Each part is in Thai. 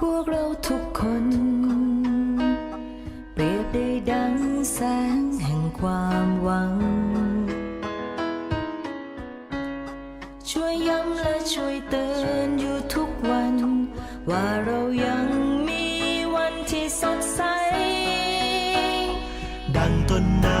พวกเราทุกคน เปรียบได้ดังแสงแห่งความหวัง ช่วยย้ำและช่วยเตือนอยู่ทุกวัน ว่าเรายังมีวันที่สดใส ดังต้นน้ำ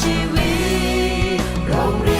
ชีวิต